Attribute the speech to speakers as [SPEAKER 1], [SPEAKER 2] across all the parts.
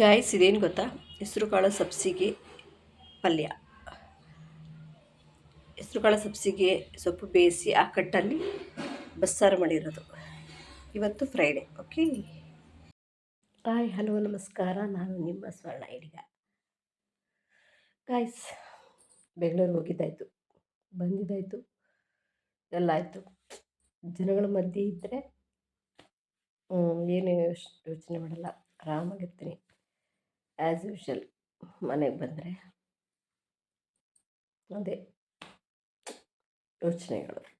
[SPEAKER 1] Guys ಇದೇನು ಗೊತ್ತಾ? ಹೆಸರು ಕಾಳು ಸಬ್ಸಿಗೆ ಪಲ್ಯ. ಹೆಸರು ಕಾಳು ಸಬ್ಸಿಗೆ ಸೊಪ್ಪು ಬೇಯಿಸಿ ಆ ಕಟ್ಟಲ್ಲಿ ಬಸ್ಸಾರು ಮಾಡಿರೋದು. ಇವತ್ತು ಫ್ರೈಡೆ ಓಕೆ ಹಾಯ್ ಹಲೋ ನಮಸ್ಕಾರ. ನಾನು ನಿಮ್ಮ ಸ್ವರ್ಣ ಹಿಡಿಗ ಗಾಯ್ಸ್ ಬೆಂಗಳೂರು ಹೋಗಿದ್ದಾಯಿತು. ಬಂದಿದ್ದಾಯಿತು. ಎಲ್ಲ ಆಯಿತು. ಜನಗಳ ಮಧ್ಯೆ ಇದ್ದರೆ ಏನು ಯೋಚನೆ ಮಾಡಲ್ಲ. ಆರಾಮಾಗಿರ್ತೀನಿ. ಆ್ಯಸ್ ಯೂಶಲ್ ಮನೆಗೆ ಬಂದರೆ. ಅದೇ. ಯೋಚನೆಗಳು.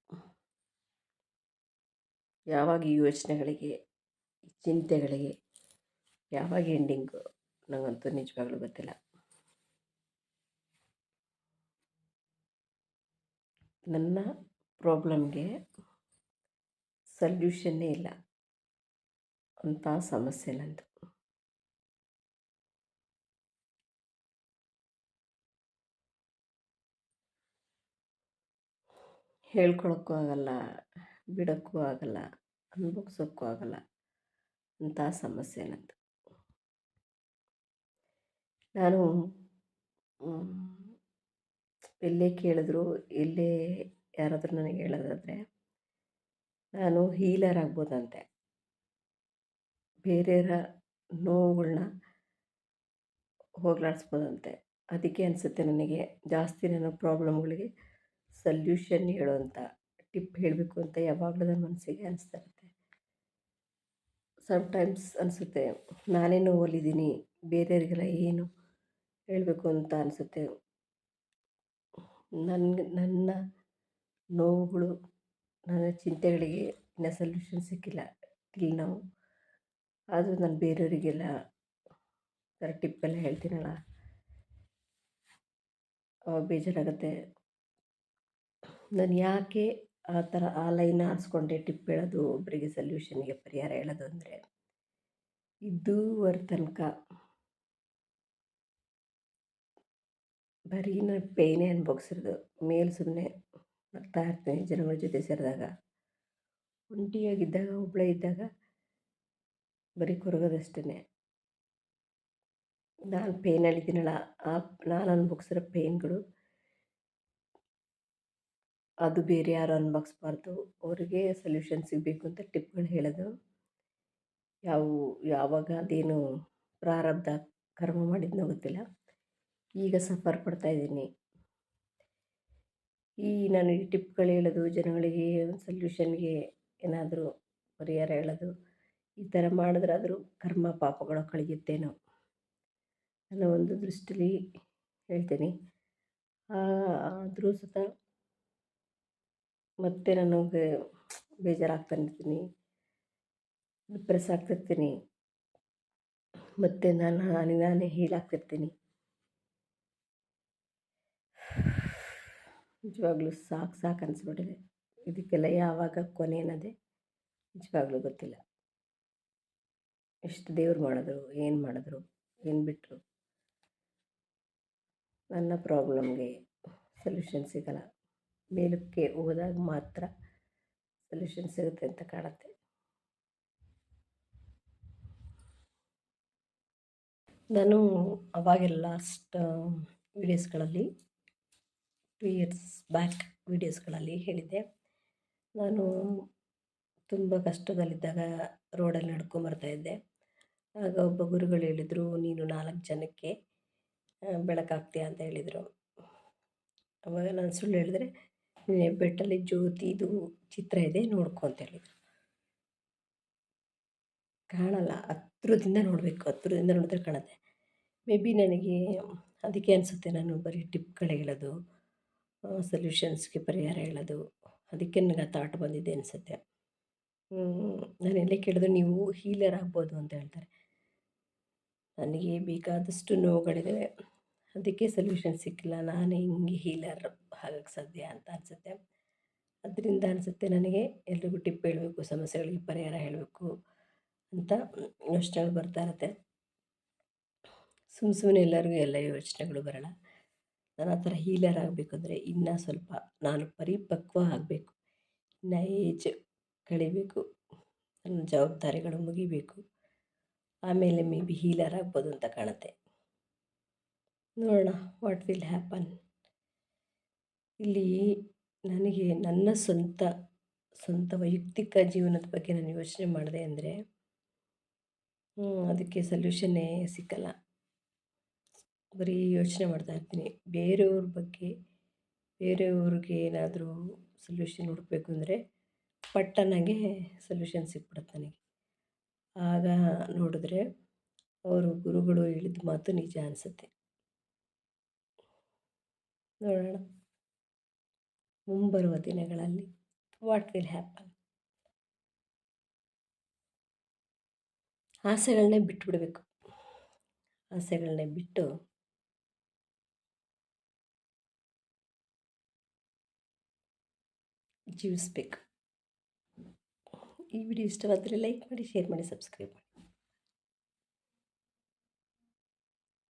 [SPEAKER 1] ಯಾವಾಗ ಈ ಯೋಚನೆಗಳಿಗೆ ಚಿಂತೆಗಳಿಗೆ, ಯಾವಾಗ ಎಂಡಿಂಗು ನನಗಂತೂ ನಿಜವಾಗ್ಲೂ ಗೊತ್ತಿಲ್ಲ. ನನ್ನ ಪ್ರಾಬ್ಲಮ್ಗೆ ಸಲ್ಯೂಷನ್ನೇ ಇಲ್ಲ. ಅಂಥ ಸಮಸ್ಯೆ ನಂದು. ಹೇಳ್ಕೊಳಕ್ಕೂ ಆಗಲ್ಲ, ಬಿಡೋಕ್ಕೂ ಆಗಲ್ಲ, ಅನುಭವಿಸೋಕ್ಕೂ ಆಗಲ್ಲ ಅಂಥ ಸಮಸ್ಯೆ ನನ್ನದು ನಾನು ಎಲ್ಲೇ ಕೇಳಿದ್ರು, ಎಲ್ಲೇ ಯಾರಾದರೂ ನನಗೆ ಹೇಳೋದಾದರೆ, ನಾನು ಹೀಲರ್ ಆಗ್ಬೋದಂತೆ. ಬೇರೆಯವರ ನೋವುಗಳನ್ನ ಹೋಗ್ಲಾಡಿಸ್ಬೋದಂತೆ. ಅದಕ್ಕೆ ಅನಿಸುತ್ತೆ ನನಗೆ ಜಾಸ್ತಿ ನನ್ನ ಪ್ರಾಬ್ಲಮ್ಗಳಿಗೆ ಸಲ್ಯೂಷನ್ ಹೇಳುವಂಥ ಟಿಪ್ ಹೇಳಬೇಕು ಅಂತ ಯಾವಾಗಲೂ ನನ್ನ ಮನಸ್ಸಿಗೆ ಅನಿಸ್ತಾ ಇರುತ್ತೆ. ಸಮ್ಟೈಮ್ಸ್ ಅನಿಸುತ್ತೆ ನಾನೇನು ಓಲಿದ್ದೀನಿ ಬೇರೆಯವರಿಗೆಲ್ಲ ಏನು ಹೇಳಬೇಕು ಅಂತ ಅನಿಸುತ್ತೆ. ನನಗೆ ನನ್ನ ನೋವುಗಳು, ನನ್ನ ಚಿಂತೆಗಳಿಗೆ ಇನ್ನೂ ಸಲ್ಯೂಷನ್ ಸಿಕ್ಕಿಲ್ಲ ಇಲ್ಲಿ ನಾವು ಆದರೂ ನಾನು ಬೇರೆಯವರಿಗೆಲ್ಲ ಥರ ಟಿಪ್ಪೆಲ್ಲ ಹೇಳ್ತೀನಲ್ಲ, ಅವಾಗ ಬೇಜಾರಾಗುತ್ತೆ. ನಾನು ಯಾಕೆ ಆ ಥರ ಆ ಲೈನ್ ಆರಿಸ್ಕೊಂಡೆ ಟಿಪ್ ಹೇಳೋದು ಒಬ್ಬರಿಗೆ ಸಲ್ಯೂಷನ್ಗೆ ಪರಿಹಾರ ಹೇಳೋದು ಅಂದರೆ ಇದ್ದೂವರೆ ತನಕ ಬರೀ ನಾನು ಪೇಯ್ನೇ ಅನ್ಭೋಗ್ಸಿರೋದು ಮೇಲೆ ಸುಮ್ಮನೆ ನಗ್ತಾ ಇರ್ತೀನಿ ಜನಗಳ ಜೊತೆ ಸೇರಿದಾಗ. ಒಂಟಿಯಾಗಿದ್ದಾಗ ಒಬ್ಬಳೇ ಇದ್ದಾಗ ಬರೀ ಕೊರಗೋದಷ್ಟೇ ನಾನು ಪೇಯ್ನಲ್ಲಿದ್ದೀನಲ್ಲ ಆ ನಾನು ಅನ್ಭೋಗ್ಸಿರೋ ಪೇಯ್ನ್ಗಳು ಅದು ಬೇರೆ ಯಾರು ಅನ್ಭವಿಸ್ಬಾರ್ದು. ಅವರಿಗೆ ಸೊಲ್ಯೂಷನ್ ಸಿಗಬೇಕು ಅಂತ ಟಿಪ್ಗಳು ಹೇಳೋದು. ಯಾವ, ಯಾವಾಗ ಅದೇನು ಪ್ರಾರಬ್ಧ ಕರ್ಮ ಮಾಡಿದ್ನೋ ಗೊತ್ತಿಲ್ಲ. ಈಗ ಸಫರ್ ಪಡ್ತಾಯಿದ್ದೀನಿ ಈ ನಾನು ಈ ಟಿಪ್ಗಳು ಹೇಳೋದು, ಜನಗಳಿಗೆ ಒಂದು ಸೊಲ್ಯೂಷನ್ಗೆ ಏನಾದರೂ ಪರಿಹಾರ ಹೇಳೋದು, ಈ ಥರ ಮಾಡಿದ್ರಾದರೂ ಕರ್ಮ ಪಾಪಗಳು ಕಳೆಯುತ್ತೇನೋ ಅನ್ನೋ ಒಂದು ದೃಷ್ಟಿಲಿ ಹೇಳ್ತೀನಿ. ಆದರೂ ಸತ ಮತ್ತೆ ನನಗೆ ಬೇಜಾರಾಗ್ತಾನಿರ್ತೀನಿ ಡಿಪ್ರೆಸ್ ಆಗ್ತಿರ್ತೀನಿ. ಮತ್ತು ನಾನು ನಾನೇ ನಾನೇ ಹೀಲಾಗ್ತಿರ್ತೀನಿ ನಿಜವಾಗ್ಲೂ ಸಾಕು ಸಾಕು ಅನಿಸ್ಬಿಟ್ಟಿದೆ. ಇದಕ್ಕೆಲ್ಲ ಯಾವಾಗ ಕೊನೆ ಅನ್ನೋದೇ ನಿಜವಾಗ್ಲೂ ಗೊತ್ತಿಲ್ಲ. ಎಷ್ಟು ದೇವ್ರು ಮಾಡಿದ್ರು, ಏನು ಮಾಡಿದ್ರು, ಏನು ಬಿಟ್ಟರು ನನ್ನ ಪ್ರಾಬ್ಲಮ್ಗೆ ಸೊಲ್ಯೂಷನ್ ಸಿಗಲ್ಲ. ಮೇಲಕ್ಕೆ ಹೋದಾಗ ಮಾತ್ರ ಸೊಲ್ಯೂಷನ್ ಸಿಗುತ್ತೆ ಅಂತ ಕಾಣುತ್ತೆ. ನಾನು ಅವಾಗೆಲ್ಲ ಲಾಸ್ಟ್ ವೀಡಿಯೋಸ್ಗಳಲ್ಲಿ ಟೂ ಇಯರ್ಸ್ ಬ್ಯಾಕ್ ವೀಡಿಯೋಸ್ಗಳಲ್ಲಿ ಹೇಳಿದ್ದೆ. ನಾನು ತುಂಬ ಕಷ್ಟದಲ್ಲಿದ್ದಾಗ ರೋಡಲ್ಲಿ ನಡ್ಕೊಂಬರ್ತಾಯಿದ್ದೆ ಆಗ ಒಬ್ಬ ಗುರುಗಳು ಹೇಳಿದರು, ನೀನು ನಾಲ್ಕು ಜನಕ್ಕೆ ಬೆಳಕಾಗ್ತೀಯ? ಅಂತ ಹೇಳಿದರು. ಅವಾಗ ನಾನು ಸುಳ್ಳು ಹೇಳಿದ್ರೆ ಬೆಟ್ಟಲ್ಲಿ ಜ್ಯೋತಿದು ಚಿತ್ರ ಇದೆ ನೋಡ್ಕೊ ಅಂತ ಹೇಳಿದ್ರು ಕಾಣಲ್ಲ, ಹತ್ರದಿಂದ ನೋಡಬೇಕು, ಹತ್ರದಿಂದ ನೋಡಿದ್ರೆ ಕಾಣುತ್ತೆ. ಮೇ ಬಿ ನನಗೆ ಅದಕ್ಕೆ ಅನಿಸುತ್ತೆ ನಾನು ಬರೀ ಟಿಪ್ಗಳು ಹೇಳೋದು ಸೊಲ್ಯೂಷನ್ಸ್ಗೆ ಪರಿಹಾರ ಹೇಳೋದು, ಅದಕ್ಕೆ ನನಗೆ ಆ ಥಾಟ್ ಬಂದಿದೆ ಅನಿಸುತ್ತೆ. ನಾನು ಎಲ್ಲೇ ಕೇಳಿದ್ರು ನೀವು ಹೀಲರ್ ಆಗ್ಬೋದು ಅಂತ ಹೇಳ್ತಾರೆ. ನನಗೆ ಬೇಕಾದಷ್ಟು ನೋವುಗಳಿದ್ದಾವೆ ಅದಕ್ಕೆ ಸೊಲ್ಯೂಷನ್ ಸಿಕ್ಕಿಲ್ಲ. ನಾನು ಹಿಂಗೆ ಹೀಲರ್ ಆಗಕ್ಕೆ ಸಾಧ್ಯ ಅಂತ ಅನಿಸುತ್ತೆ. ಅದರಿಂದ ಅನಿಸುತ್ತೆ ನನಗೆ ಎಲ್ರಿಗೂ ಟಿಪ್ ಹೇಳಬೇಕು, ಸಮಸ್ಯೆಗಳಿಗೆ ಪರಿಹಾರ ಹೇಳಬೇಕು ಅಂತ ಯೋಚನೆಗಳು ಬರ್ತಾ ಇರುತ್ತೆ. ಸುಮ್ಮ ಸುಮ್ಮನೆ ಎಲ್ಲರಿಗೂ ಎಲ್ಲ ಯೋಚನೆಗಳು ಬರೋಲ್ಲ. ನಾನು ಆ ಥರ ಹೀಲರ್ ಆಗಬೇಕಂದ್ರೆ ಇನ್ನೂ ಸ್ವಲ್ಪ ನಾನು ಪರಿಪಕ್ವ ಆಗಬೇಕು. ಇನ್ನು ಏಜ್ ಕಳಿಬೇಕು. ನನ್ನ ಜವಾಬ್ದಾರಿಗಳು ಮುಗಿಬೇಕು. ಆಮೇಲೆ ಮೇ ಬಿ ಹೀಲರ್ ಆಗ್ಬೋದು ಅಂತ ಕಾಣುತ್ತೆ. ನೋಡೋಣ ವಾಟ್ ವಿಲ್ ಹ್ಯಾಪನ್ ಇಲ್ಲಿ ನನಗೆ ನನ್ನ ಸ್ವಂತ ಸ್ವಂತ ವೈಯಕ್ತಿಕ ಜೀವನದ ಬಗ್ಗೆ ನಾನು ಯೋಚನೆ ಮಾಡಿದೆ ಅಂದರೆ ಅದಕ್ಕೆ ಸೊಲ್ಯೂಷನ್ನೇ ಸಿಕ್ಕಲ್ಲ. ಬರೀ ಯೋಚನೆ ಮಾಡ್ತಾ ಇರ್ತೀನಿ. ಬೇರೆಯವ್ರ ಬಗ್ಗೆ, ಬೇರೆಯವ್ರಿಗೆ ಏನಾದರೂ ಸೊಲ್ಯೂಷನ್ ಹುಡುಕಬೇಕು ಅಂದರೆ ಪಟ್ಟನಾಗೆ ಸೊಲ್ಯೂಷನ್ ಸಿಕ್ಬಿಡುತ್ತೆ ನನಗೆ. ಆಗ ನೋಡಿದ್ರೆ, ಅವರು ಗುರುಗಳು ಹೇಳಿದ ಮಾತು ನಿಜ ಅನಿಸುತ್ತೆ. ನೋಡೋಣ. ಮುಂಬರುವ ದಿನಗಳಲ್ಲಿ ವಾಟ್ ವಿಲ್ ಹ್ಯಾಪನ್ ಆಸೆಗಳನ್ನೇ ಬಿಟ್ಬಿಡಬೇಕು. ಆಸೆಗಳನ್ನೇ ಬಿಟ್ಟು ಜೀವಿಸ್ಬೇಕು. ಈ ವಿಡಿಯೋ ಇಷ್ಟವಾದರೆ ಲೈಕ್ ಮಾಡಿ ಶೇರ್ ಮಾಡಿ ಸಬ್ಸ್ಕ್ರೈಬ್ ಮಾಡಿ.